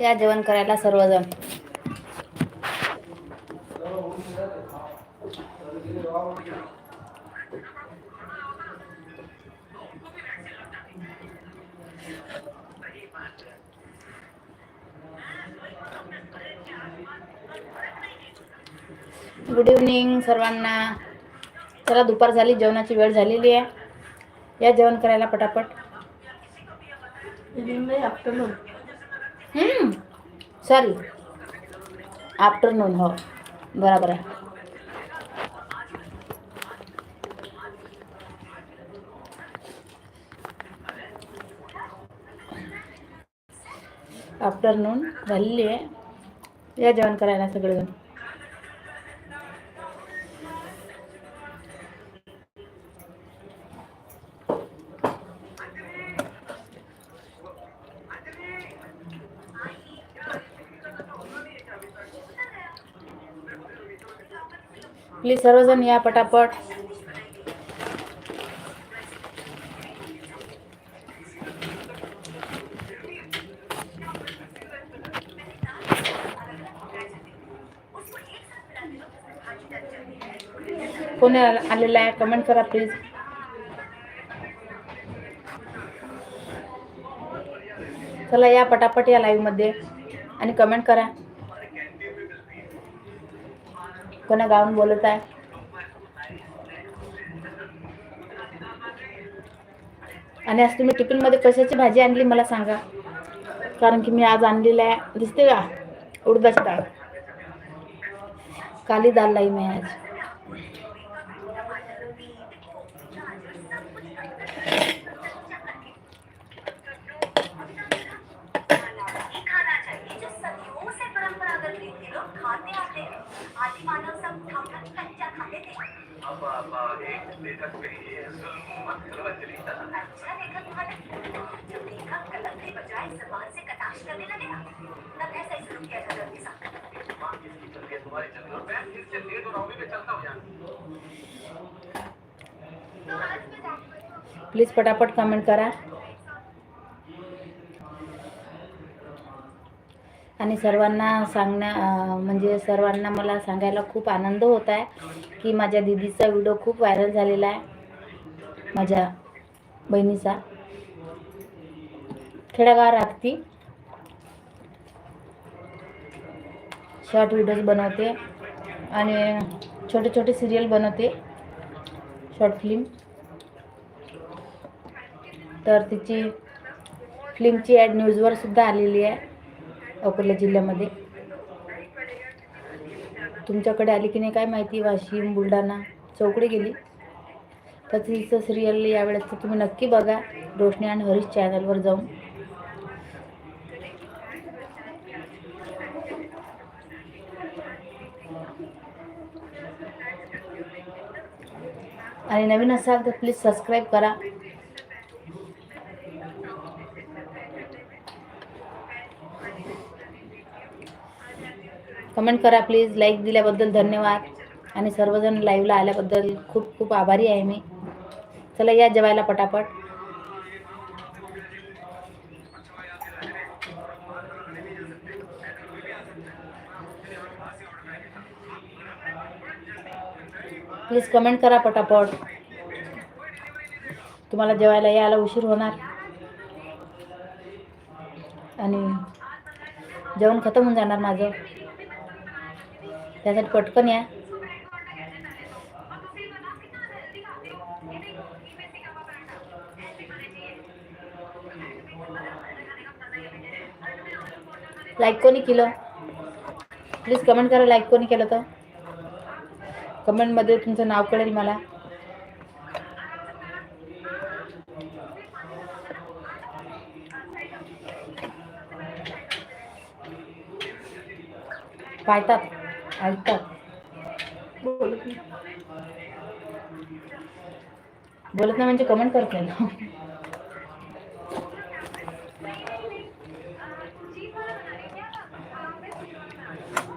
या जेवण करायला सर्वजण. गुड इव्हनिंग सर्वांना. चला दुपार झाली जेवणाची वेळ झालेली आहे. या जेवण करायला पटापट. आफ्टरनून सॉरी आफ्टरनून हो. बरोबर आहे. आफ्टरनून झालेली आहे. या जेवण करायला सगळेजण. प्लीज सर्वजण या पटापट. कोणी आलेला आलेलं आहे? कमेंट करा प्लीज चला या पटापट या लाईव्हमध्ये. आणि कमेंट करा. कोणा गाऊन बोलत आहे. आणि आज तुम्ही टिफिनमध्ये कशाची भाजी आणली मला सांगा. कारण की मी आज आणलेलं आहे. दिसते का? उडदाची डाळ. काली दाल लाई मी आज. अच्छा लेखक तुम्हारे जब लेखक कलम के बजाय जबान से कटाक्ष करने लगे ना तब ऐसा ही शुरू किया था जल्दी सा प्लीज पटापट कमेंट करा। आणि सर्वांना सांगण्या म्हणजे सर्वांना मला सांगायला खूप आनंद होत आहे की माझ्या दिदीचा व्हिडिओ खूप व्हायरल झालेला आहे. माझ्या बहिणीचा. खेडेगाव राखती शॉर्ट व्हिडिओज बनवते आणि छोटे छोटे सिरियल बनवते. Short film. तर तिची फिल्मची ॲड न्यूजवर सुद्धा आलेली आहे. अकोला जिल्ह्यामध्ये. तुमच्याकडे आली की नाही काय माहिती? वाशिम बुलढाणा चौकडे गेली. तर तिचं सिरियल यावेळेस तुम्ही नक्की बघा. रोशनी आणि हरीश चॅनलवर जाऊन. आणि नवीन असाल तर प्लीज सबस्क्राईब करा. कमेंट करा प्लीज लाईक दिल्याबद्दल धन्यवाद. आणि सर्वजण लाईव्हला आल्याबद्दल खूप खूप आभारी आहे मी. चला या जेवायला पटापट. प्लीज कमेंट करा पटापट. तुम्हाला जेवायला यायला उशीर होणार. आणि जेवण खतम होऊन जाणार माझं. त्यासाठी पटकन या. लाईक कोणी केलं? प्लीज कमेंट करा लाईक कोणी केलं तर. कमेंटमध्ये तुमचं नाव कळेल मला. पाहतात. ऐकतात बोलत नाही. बोलत नाही म्हणजे कमेंट करते ना.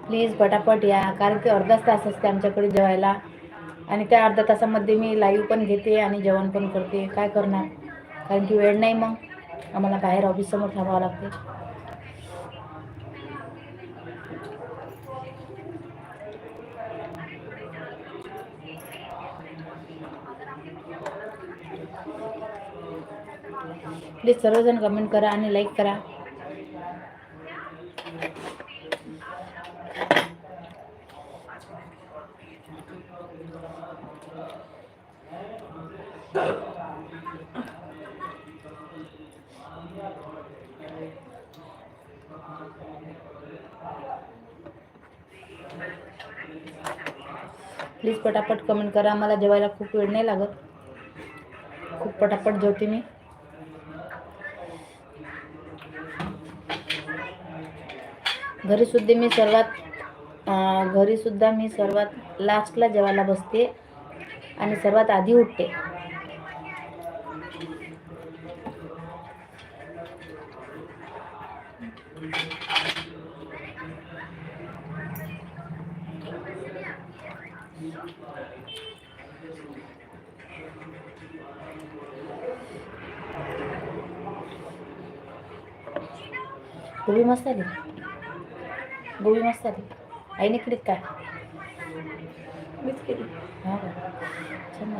प्लीज पटापट या कारण की अर्धाच तास असते आमच्याकडे जेवायला. आणि त्या अर्ध्या तासामध्ये मी लाईव्ह पण घेते आणि जेवण पण करते. काय करणार? कारण की वेळ नाही मग. आम्हाला बाहेर ऑफिससमोर थांबावं लागते. प्लीज सर्वजण कमेंट करा आणि लाईक करा. प्लीज पटापट कमेंट करा. मला जेवायला खूप वेळ नाही लागत. खूप पटापट जेवते मी. घरीसुद्धा मी सर्वात घरीसुद्धा मी सर्वात लास्टला जेवायला बसते आणि सर्वात आधी उठते. गोबी मस्त आली गोबी मस्त आली. आईने केलीत काय? मीच केली. हा छान.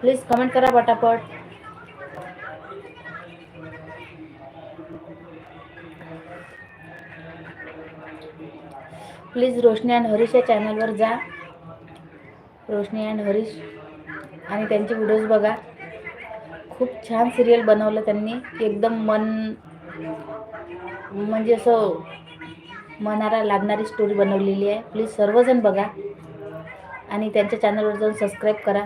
प्लीज कमेंट करा पटापट. प्लीज रोशनी अँड हरीश या चॅनलवर जा. रोशनी अँड हरीश आणि त्यांचे व्हिडिओज बघा. खूप छान सिरियल बनवलं त्यांनी. एकदम मन म्हणजे असं मनाला लागणारी स्टोरी बनवलेली आहे. प्लीज सर्वजण बघा. आणि त्यांच्या चॅनलवर जाऊन सबस्क्राईब करा.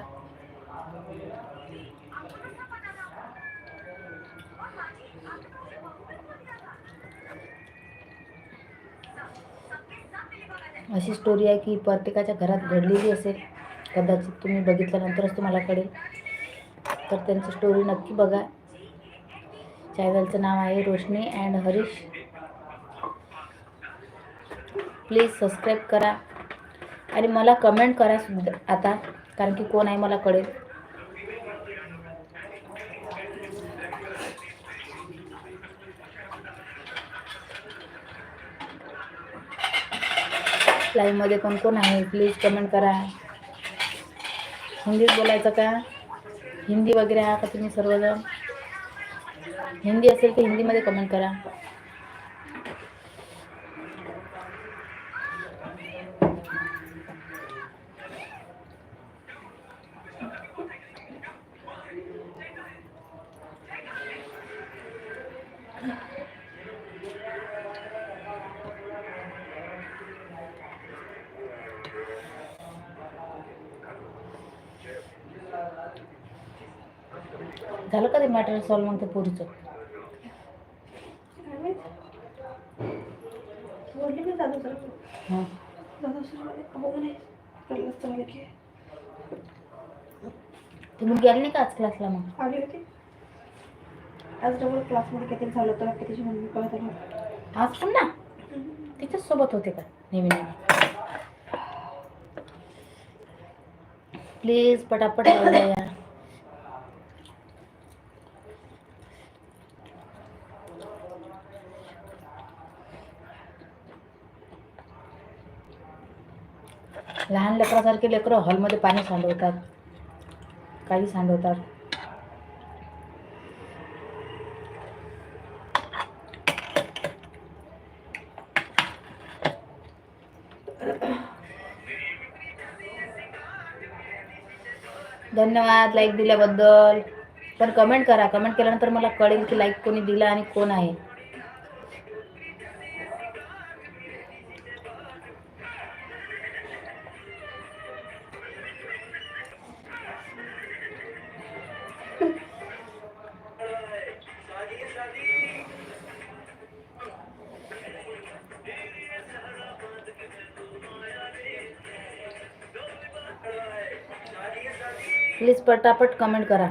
अशी स्टोरी आहे की प्रत्येकाच्या घरात घडलेली असेल. कदाचित तुम्ही बघितल्यानंतरच तुम्हाला कळेल. तर त्यांची स्टोरी नक्की बघा. चॅनलचं नाव आहे Roshni and Harish. Please subscribe करा. आणि मला कमेंट करा सुद्धा आता कारण की कोण आहे मला कळेल. लाईव्हमध्ये कोण कोण आहे प्लीज कमेंट करा. हिंदीत बोलायचं का? हिंदी वगैरे आहे का तुम्ही सर्वजण? हिंदी असेल तर हिंदीमध्ये कमेंट करा झालं का ते मॅटर सॉल्व मग ते पोरीचं काय माहीत बोलली मी दादा सर हां दादा सर म्हणे हो कळलं चांगलं की ती मुलगी आली नाही का आज क्लासला मग? आली होती. आज डबल क्लासमध्ये काहीतरी झालं तर त्याची मम्मी कळत आलं? आज पण ना तिच्याच सोबत होते का? नेहमी नेहमी. प्लीज पटापट यार लेकरासारखे लेकरं हॉलमध्ये पाणी सांडवतात. काही सांडवतात. धन्यवाद लाईक दिल्याबद्दल. पण कमेंट करा. कमेंट केल्यानंतर मला कळेल की लाईक कोणी दिला आणि कोण आहे. प्लीज पटापट कमेंट करा.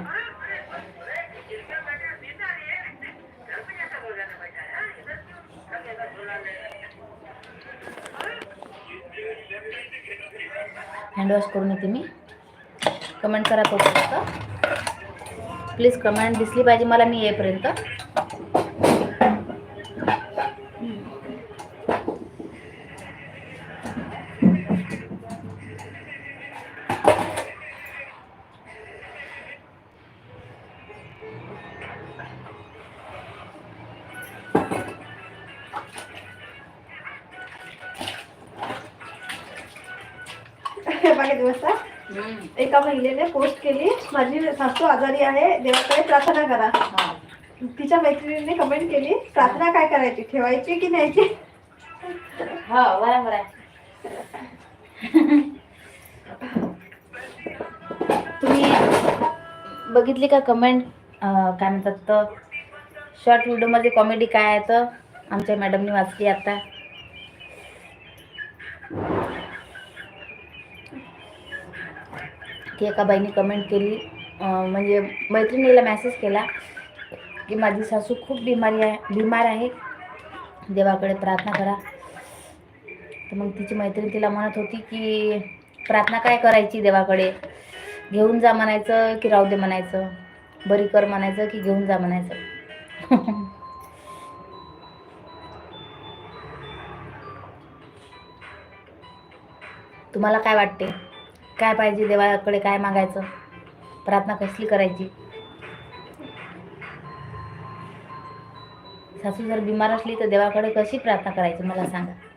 हँडवॉश करून येते मी. कमेंट करा तो प्लीज कमेंट दिसली पाहिजे मला मी येईपर्यंत. दिवस एका महिलेने पोस्ट केली माझी सासू आजारी आहे देवाकडे प्रार्थना करा. तिच्या मैत्रिणीने कमेंट केली प्रार्थना काय करायची ठेवायची की न्यायची? हो, बरोबर तुम्ही बघितली का कमेंट काय म्हणतात तर शॉर्ट व्हिडिओमध्ये कॉमेडी काय आहे? तर आमच्या मॅडमनी वाचली आता. की एका बाईने कमेंट केली. म्हणजे मैत्रिणीला मेसेज केला की माझी सासू खूप बिमारी आहे बिमार आहे. देवाकडे प्रार्थना करा. तर मग तिची मैत्रीण तिला म्हणत होती की प्रार्थना काय करायची देवाकडे? घेऊन जा म्हणायचं की राहू दे म्हणायचं. बरी कर म्हणायचं की घेऊन जा म्हणायचं. तुम्हाला काय वाटते? काय पाहिजे देवाकडे काय मागायचं? प्रार्थना कसली करायची? सासू जर बिमार असली तर देवाकडे कशी प्रार्थना करायची? मला सांगा.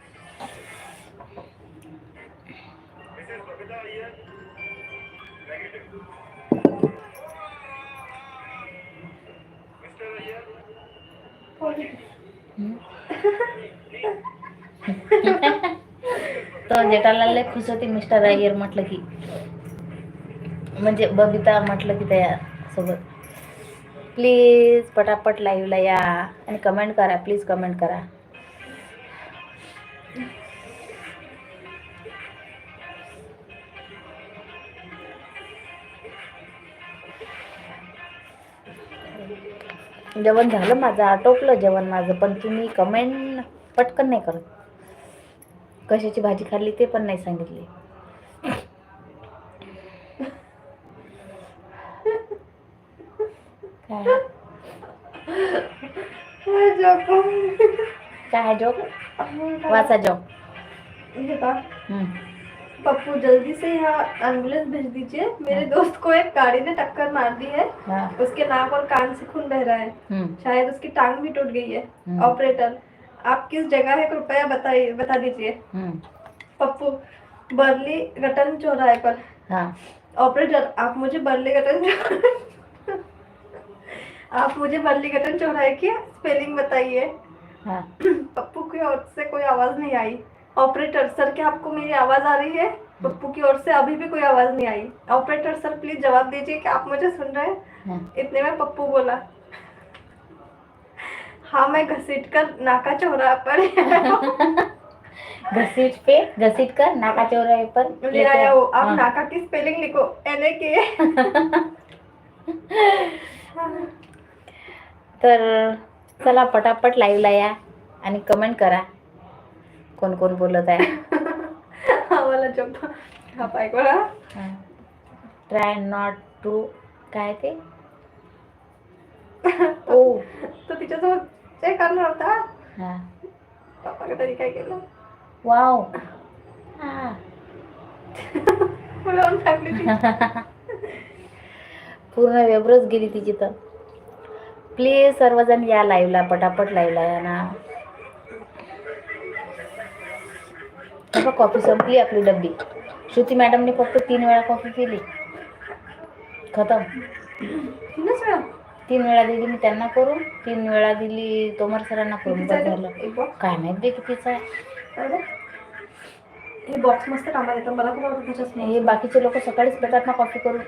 तर लय खुश होती मिस्टर अय्यर म्हटलं की. म्हणजे बबिता म्हटलं की त्या सोबत. प्लीज पटापट लाईव्हला या आणि कमेंट करा प्लीज कमेंट करा. जेवण झालं माझं आटोपलं जेवण माझं पण तुम्ही कमेंट पटकन नाही करत. कशाची भाजी खाल्ली ते पण नाही सांगितले. काय? जोक वाचा जोक हम्म, पप्पू जल्दी से यहाँ एंबुलेंस भेज दीजिए. मेरे दोस्त को एक गाड़ी ने टक्कर मार दी है. उसके नाक और कान से खून बह रहा है. हम्म, शायद उसकी टांग भी टूट गई है. हम्म। ऑपरेटर आप किस जगह है कृपया बताइए बता दीजिए। हम्म, पप्पू बर्ली गटन चौराहे पर। हाँ। ऑपरेटर आप मुझे बर्ली गटन आप मुझे बर्ली गटन चौराहे की स्पेलिंग बताइए। हाँ। पप्पू की ओर से कोई आवाज़ नहीं आई। ऑपरेटर सर क्या आपको मेरी आवाज़ आ रही है? पप्पू की ओर से अभी भी कोई आवाज़ नहीं आई। ऑपरेटर सर प्लीज़ जवाब दीजिए कि आप मुझे सुन रहे हैं। हाँ। इतने में पप्पू बोला। हाँ मैं घसीट कर नाका चौराहा पर। घसीट पे घसीट कर नाका चौराहे पर। ले आया हो आप हाँ, नाका की स्पेलिंग लिखो एन ए के तर चला पटापट लाईव्हला या आणि कमेंट करा. कोण कोण बोलत आहे? मला जब हा पाय कोणा ट्राय नॉट टू काय ते ओ. तो तिच्यासोबत चेक करणार होता. हा. पप्पा तरी काय केलं? वाव. हा. टाकली ती. पूर्ण वेबरच गेली तिची तर प्लीज सर्वजण या लाईव्हला पटापट लाईव्हला या ना. बघा कॉफी संपली आपली डब्बी. श्रुती मॅडमने फक्त तीन वेळा कॉफी पिली खतम. तीनच वेळा? तीन वेळा दिली मी त्यांना करून तीन वेळा दिली तोमर सरांना करून. बस झालं. काय माहीत बे कितीचं आहे? हे बॉक्स मस्त कामात येतं. मला खूप आवडतं त्याच्यात. हे बाकीचे लोक सकाळीच पितात ना कॉफी करून.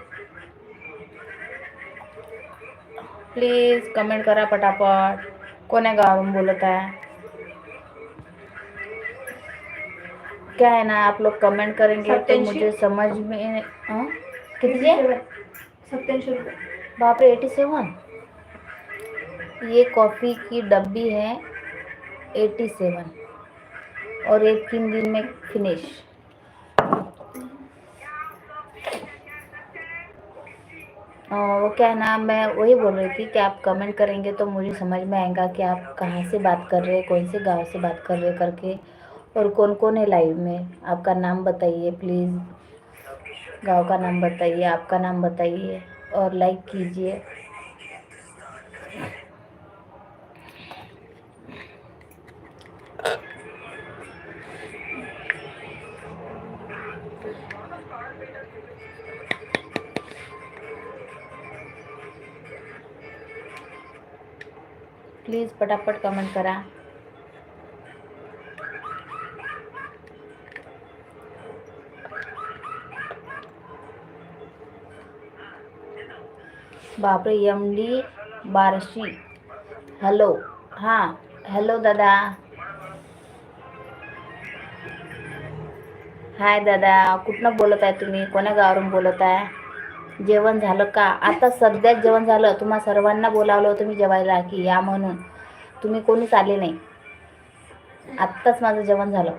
प्लीज कमेंट करा पटापट. कोण्या गावावरून बोलत आहे? क्या है ना आप लोग कमेंट करेंगे तो. मुझे समझ में? कितनी है सत्याऐंशी रुपये. बाप रे एटी सेवन ये कॉफ़ी की डब्बी है एटी सेवन और एक तीन दिन में फिनिश। वो क्या नाम मैं वही बोल रही थी कि आप कमेंट करेंगे तो मुझे समझ में आएगा कि आप कहाँ से बात कर रहे हैं, कौन से गाँव से बात कर रहे करके और कौन कौन है लाइव में। आपका नाम बताइए प्लीज़ गाँव का नाम बताइए, आपका नाम बताइए और लाइक कीजिए। प्लीज़ पटापट कमेंट करा. बापरे एम डी बारशी. हॅलो हां हॅलो दादा. हाय दादा कुठनं बोलत आहे तुम्ही? कोण्या गावावरून बोलत आहे जेवण झालं का? आता सध्याच जेवण झालं. तुम्हा सर्वांना बोलावलं होतं मी जेवायला की या म्हणून. तुम्ही कोणीच आले नाही. आत्ताच माझं जेवण झालं.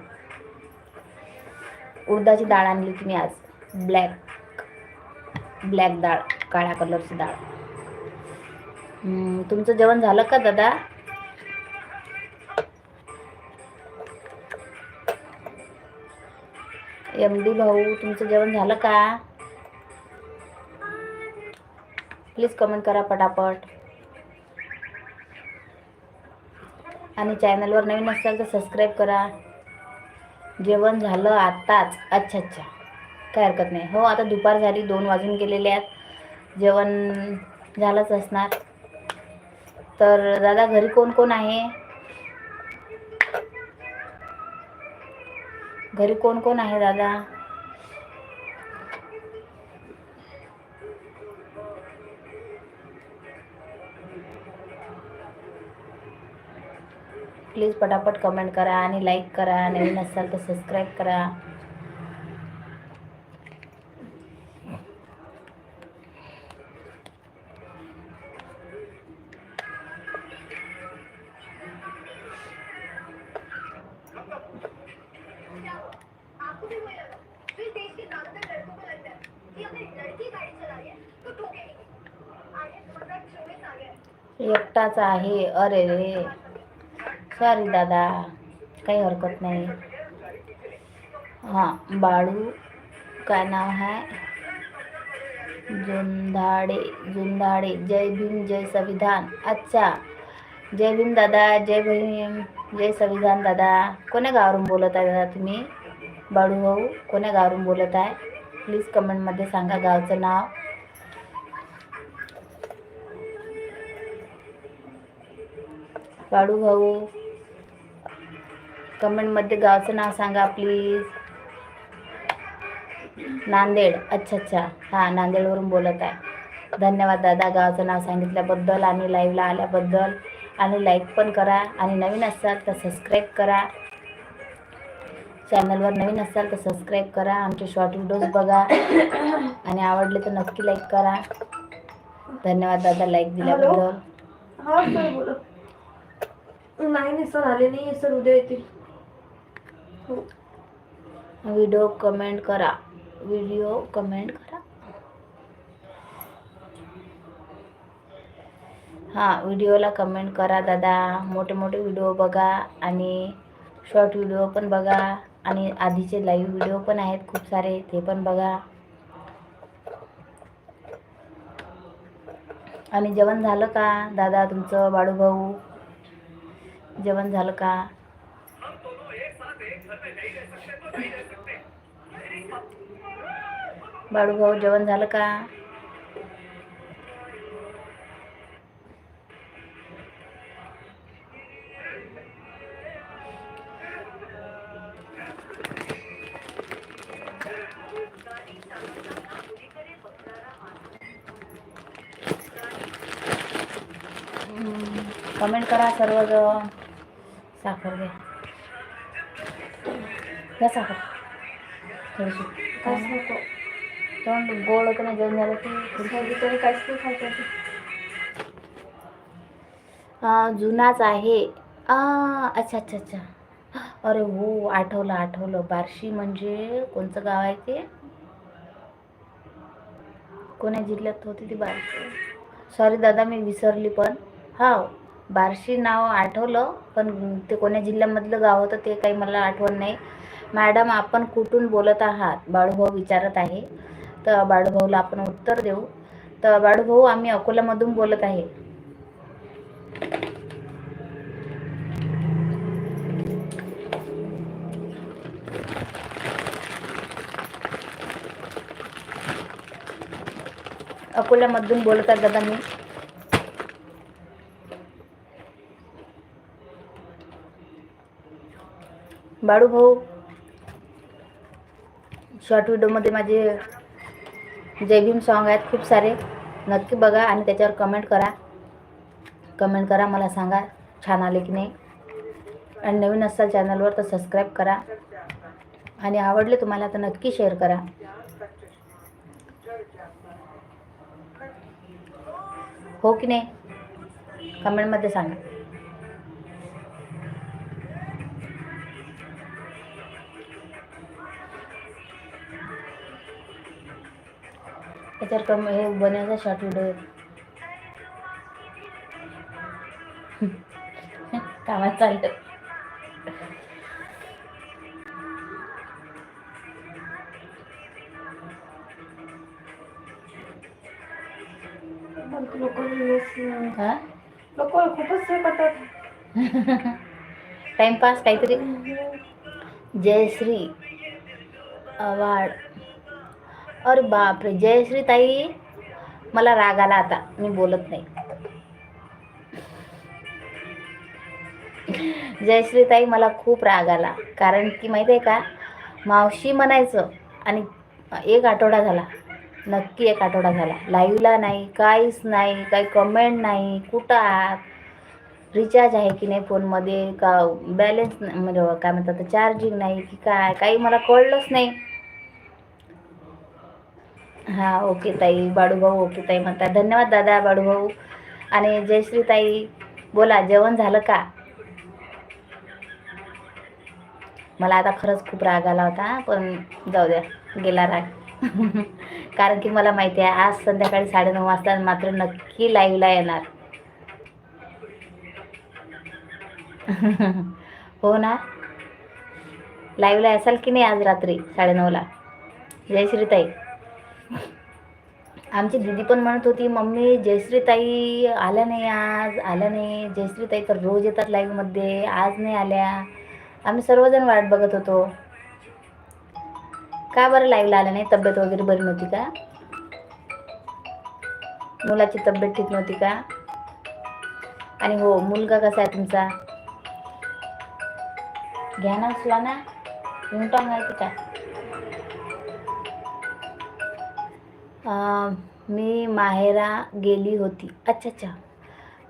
उडदाची डाळ आणली होती मी आज. ब्लॅक ब्लॅक डाळ काळ्या कलरची डाळ. तुमचं जेवण झालं का दादा? एम डी भाऊ तुमचं जेवण झालं का? प्लीज कमेंट करा पटापट. आणि चॅनलवर नवीन असाल तर सबस्क्राईब करा. जेवण झालं आत्ताच. अच्छा अच्छा. काय हरकत नाही. हो आता दुपार झाली. दोन वाजून गेलेले आहेत. जेवण झालंच असणार. तर दादा घरी कोण कोण आहे? घरी कोण कोण आहे दादा? प्लीज पटापट कमेंट करा आणि लाईक करा. नवीन असाल तर सबस्क्राईब करा. एकटाच आहे. अरे रे. सॉरी दादा काही हरकत नाही. हां बाळू काय नाव है? जुंधाड़े जुंधाड़े जय भीम जय संविधान. अच्छा जय भीम दादा जय भीम जय संविधान दादा. कोण्या गावावरून बोलत आहे दादा तुम्ही? बाळू भाऊ कोण्या गावावरून बोलत आहे? प्लीज कमेंटमध्ये सांगा गावचं नाव. बाळू भाऊ कमेंटमध्ये गावचं नाव सांगा प्लीज नांदेड. अच्छा अच्छा. हां नांदेडवरून बोलत आहे. धन्यवाद दादा. गावचं नाव सांगितल्याबद्दल आणि लाईव्हला आल्याबद्दल. आणि लाईक पण करा. आणि नवीन असाल तर सबस्क्राईब करा. चॅनलवर नवीन असाल तर सबस्क्राईब करा. आमचे शॉर्ट व्हिडिओज बघा. आणि आवडले तर नक्की लाईक करा. धन्यवाद दादा. लाईक दिल्याबद्दल. हा नाही सर आले नाही. सर उद्या येतील. हो. व्हिडिओ कमेंट करा. व्हिडिओ कमेंट करा. हां व्हिडिओला कमेंट करा दादा. मोठे मोठे व्हिडिओ बघा आणि शॉर्ट व्हिडिओ पण बघा आणि आधीचे लाईव्ह व्हिडिओ पण आहेत खूप सारे ते पण बघा. आणि जेवण झालं का दादा तुमचं बाळूभाऊ? जेवण झालं का? बाळूभाऊ जेवण झालं का? कमेंट करा सर्वजण. साखर घ्या. घ्या साखर थोडीशी. काहीच नको तोंड गोड होतं ना जेवण झालं तरी काहीच नाही खायचं. हा, जुनाच आहे. अच्छा अच्छा अच्छा. अरे हो आठवलं आठवलं. बार्शी म्हणजे कोणतं गाव आहे ते? कोण्या जिल्ह्यात होती ती बार्शी? सॉरी दादा मी विसरली पण. हा बार्शी नाव आठवलं पण ते कोण्या जिल्ह्यामधलं गाव होतं ते काही मला आठवण नाही. मॅडम आपण कुठून बोलत आहात? बाळूभाऊ विचारत आहे. तर बाळूभाऊला आपण उत्तर देऊ. तर बाळूभाऊ आम्ही अकोल्यामधून बोलत आहे. अकोल्यामधून बोलत आहे दादा मी. बाळू भाऊ शॉर्ट व्हिडिओमध्ये माझे जय भीम सॉन्ग आहेत खूप सारे. नक्की बघा आणि त्याच्यावर कमेंट करा. कमेंट करा मला सांगा छान आले की नाही. आणि नवीन असाल चॅनलवर तर सबस्क्राईब करा. आणि आवडले तुम्हाला तर नक्की शेअर करा. हो की नाही? कमेंटमध्ये सांगा. याच्यावर कम हे बनायचा शॉर्ट व्हिडिओ कामात चालतं लोक खूपच हे? करतात टाइमपास काहीतरी. जयश्री अवार्ड. अरे बापरे जयश्री ताई मला राग आला आता. मी बोलत नाही. जयश्री ताई मला खूप राग आला. कारण की माहिती आहे का मावशी म्हणायचं आणि एक आठवडा झाला. नक्की एक आठवडा झाला. लाईव्हला नाही काहीच नाही काही कमेंट नाही कुठं आहात? रिचार्ज आहे की नाही फोनमध्ये? का बॅलेन्स म्हणजे काय म्हणतात चार्जिंग नाही की काय? काही मला कळलंच नाही. हां ओके ताई. बाळूभाऊ ओके ताई म्हणतात. धन्यवाद दादा बाळूभाऊ. आणि जयश्री ताई बोला जेवण झालं का? मला आता खरंच खूप राग आला होता पण जाऊ द्या गेला राग. कारण की मला माहिती आहे आज संध्याकाळी साडेनऊ वाजता मात्र नक्की लाईव्हला येणार. हो ना? लाईव्हला असाल की नाही आज रात्री साडेनऊला? जयश्री ताई. आमची दिदी पण म्हणत होती मम्मी जयश्रीताई आल्या नाही आज आल्या नाही. जयश्रीताई तर रोज येतात लाईव्हमध्ये आज नाही आल्या. आम्ही सर्वजण वाट बघत होतो. का बरं लाईव्हला आल्या नाही? तब्येत वगैरे बरी नव्हती का? मुलाची तब्येत ठीक नव्हती का? आणि हो मुलगा कसा आहे तुमचा? घ्या ना उचला ना. युनिटॉन आहे का? मी माहेरा गेली होती. अच्छा अच्छा.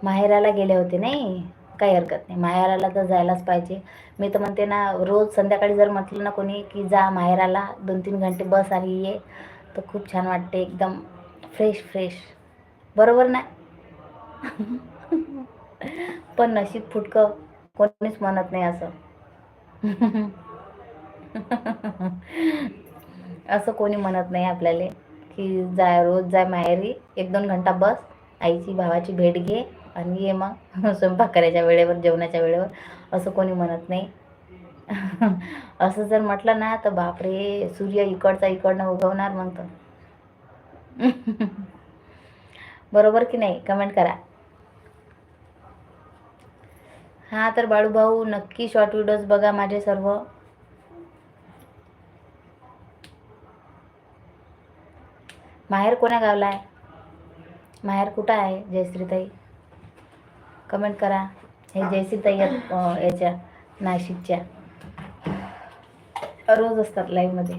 माहेराला गेले होते नाही? काही हरकत नाही. माहेराला तर जायलाच पाहिजे. मी तर म्हणते ना रोज संध्याकाळी जर म्हटलं ना कोणी की जा माहेराला दोन तीन घंटे बस आली ये तर खूप छान वाटते. एकदम फ्रेश फ्रेश बरोबर ना? पण नशीब फुटकं कोणीच म्हणत नाही असं. असं कोणी म्हणत नाही आपल्याला. की जाय रोज जाय माहेरी. एक दोन घंटा बस. आईची भावाची भेट घे आणि ये मग. स्वयंपाक करायच्या वेळेवर जेवणाच्या वेळेवर. असं कोणी म्हणत नाही. असं जर म्हटलं ना तर बापरे सूर्य इकडचा इकडनं उगवणार मग तर. बरोबर की नाही? कमेंट करा. हां तर बाळूभाऊ नक्की शॉर्ट व्हिडिओज बघा माझे सर्व. माहेर कोण्या गावला आहे? माहेर कुठं आहे जयश्रीताई? कमेंट करा. हे जयश्रीताई याच्या नाशिकच्या. रोज असतात लाईव्हमध्ये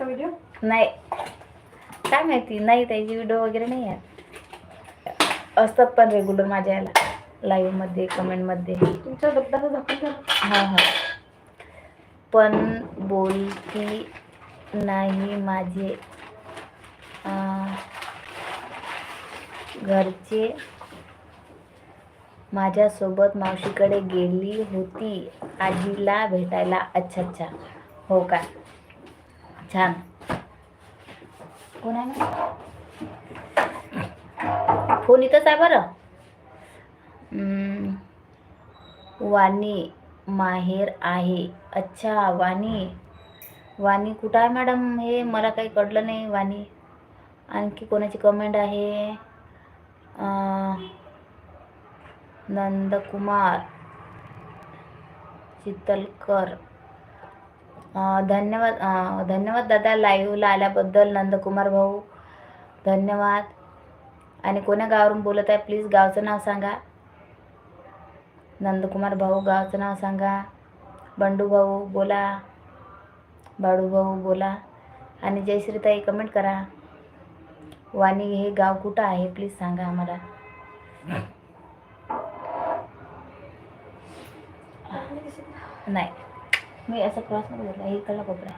व्हिडिओ नाही. काय माहिती? नाही त्याची व्हिडिओ वगैरे नाही आहेत. असतात पण रेग्युलर माझ्या याला. लाईव्हमध्ये कमेंटमध्ये तुमच्या ठेवा. हां हां. पण बोलती नाही माझे घरचे. माझ्यासोबत मावशीकडे गेली होती. आजीला भेटायला. अच्छा अच्छा. हो का? छान. कोण आहे फोन इथंच आहे बरं. वाणी माहेर आहे. अच्छा वाणी. वाणी कुठं आहे मॅडम? हे मला काही कळलं नाही वाणी. आणखी कोणाची कमेंट आहे? नंदकुमार चितलकर. धन्यवाद धन्यवाद दादा लाईव्हला आल्याबद्दल नंदकुमार भाऊ. धन्यवाद. आणि कोण्या गावावरून बोलत आहे प्लीज गावचं नाव सांगा. नंदकुमार भाऊ गावचं नाव सांगा. बंडू भाऊ बोला. बाळूभाऊ बोला आणि जयश्रीताई कमेंट करा. वाणी हे गाव कुठं आहे? प्लीज सांगा आम्हाला. नाही. मी असं क्रॉसमध्ये बोलला. हे इकडला कोपरा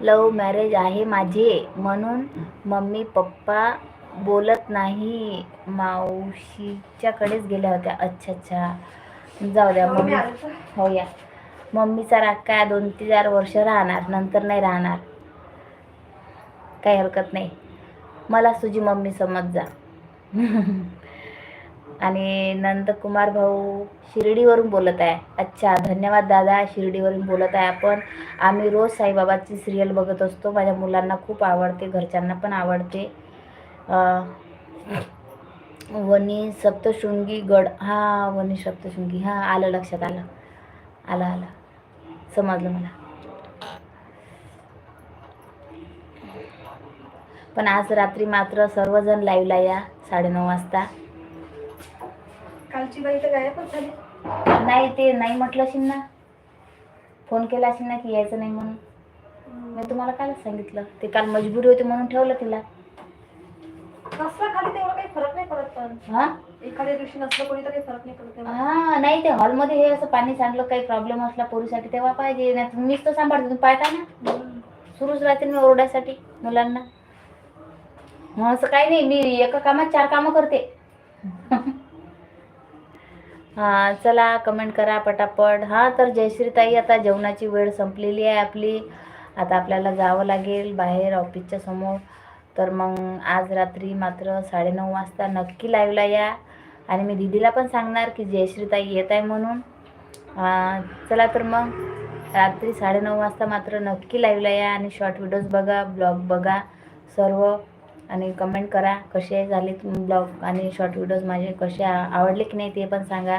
लव मॅरेज आहे माझे. म्हणून मम्मी पप्पा बोलत नाही. मावशीच्याकडेच गेल्या होत्या. अच्छा अच्छा. जाऊ द्या मम्मी. हो या मम्मीचा राग काय? दोन ते चार वर्ष राहणार नंतर नाही राहणार. काही हरकत नाही. मला तुझी मम्मी समज जा. आणि नंदकुमार भाऊ शिर्डीवरून बोलत आहे. अच्छा धन्यवाद दादा शिर्डीवरून बोलत आहे आपण. आम्ही रोज साईबाबाची सिरियल बघत असतो. माझ्या मुलांना खूप आवडते घरच्यांना पण आवडते. वनी सप्तशृंगी गड हा वनी सप्तशृंगी हां आलं लक्षात आलं. आलं आलं. समजलं मला. पण आज रात्री मात्र सर्वजण लाईव्हला या साडेनऊ वाजता. कालची बाई तर गायबच झाली. नाही ते नाही म्हटलं असेल ना फोन केला असेल ना की यायचं नाही म्हणून. मी तुम्हाला कालच सांगितलं. ते काल मजबुरी होती म्हणून ठेवलं तिला. नसला खाली तेवढा काही फरक नाही पडत पण. हा? एखाद्या दिवशी नसलं कोणी तर काही फरक नाही पडत तेव्हा. हा नाही ते हॉलमध्ये हे असं पाणी सांडलं काही प्रॉब्लेम असला पोरीसाठी तेव्हा पाहिजे. नाही मीच तर सांभाळते तुम्ही पाहता ना. हम्म. सुरूच राहते मी ओरडायसाठी मुलांना. मग असं काही नाही मी एका कामात चार कामं करते. हां चला कमेंट करा पटापट. हां तर जयश्रीताई आता जेवणाची वेळ संपलेली आहे आपली. आता आपल्याला जावं लागेल बाहेर ऑफिसच्या समोर. तर मग आज रात्री मात्र साडेनऊ वाजता नक्की लाईव्हला या. आणि मी दीदीला पण सांगणार की जयश्रीताई येत आहे म्हणून. चला तर मग रात्री साडेनऊ वाजता मात्र नक्की लाईव्हला या आणि शॉर्ट व्हिडिओज बघा ब्लॉग बघा सर्व. आणि कमेंट करा कसे झाले ब्लॉग आणि शॉर्ट व्हिडिओज माझे कसे आवडले की नाही ते पण सांगा.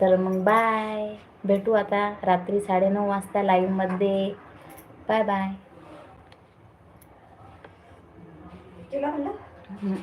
तर मग बाय भेटू आता रात्री साडेनऊ वाजता लाईव्हमध्ये बाय बाय केला म्हणलं हम्म.